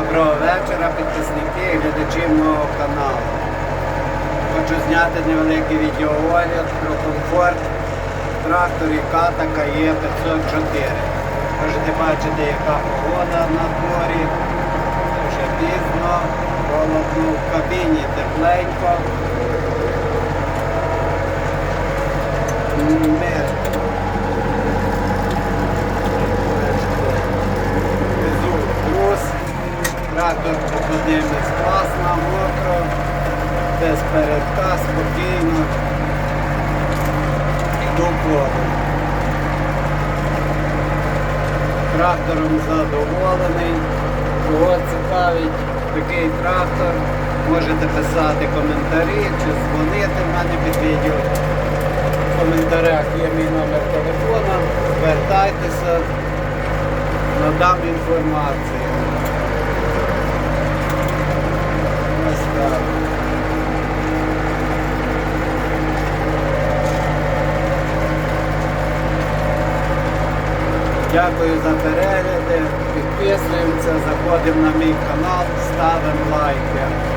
Доброго вечора, підписники і глядачі мого каналу. Хочу зняти невеликий відеоогляд про комфорт тракторі Ката КАЄ 504. Можете бачити, яка погода на дворі. Вже пізно, холодно, в кабіні тепленько. Ми трактор походимець класно, мокро, без передка, спокійно. Полем. Трактором задоволений. Кого цікавить такий трактор, можете писати коментарі чи дзвонити в мене під відео. В коментарях є мій номер телефона. Звертайтеся надам інформацію. Дякую за перегляди, підписуємося, заходимо на мій канал, ставимо лайки.